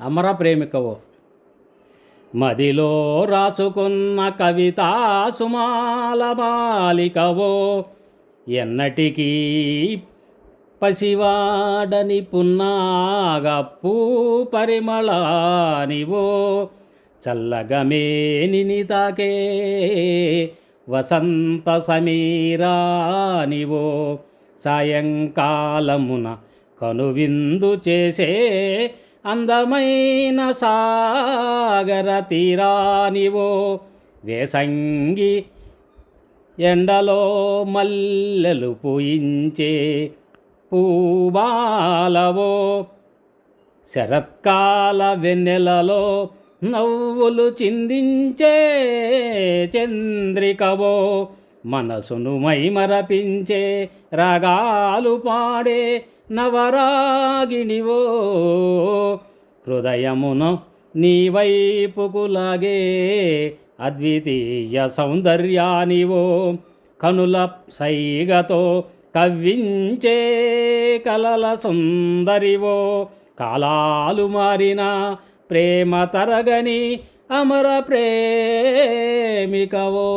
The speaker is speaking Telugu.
అమర ప్రేమికవో మదిలో రాసుకున్న కవితా సుమాల మాలికవో ఎన్నటికీ పసివాడని పున్నాగప్పు పరిమళానివో. చల్లగమేని తాకే వసంత సమీరానివో. సాయంకాలమున కనువిందు చేసే అందమైన సాగర తీరానివో వేసంగి ఎండలో మల్లెలు పూయించే పూబాలవో శరత్కాల వెన్నెలలో నవ్వులు చిందించే చంద్రికవో మనసును మైమరపించే రాగాలు పాడే నవరాగిణివో హృదయమును నీ వైపుకు లాగే అద్వితీయ సౌందర్యానివో కనుల సైగతో కవ్వించే కలల సుందరివో కాలాలు మారిన ప్రేమ తరగని అమర ప్రేమికవో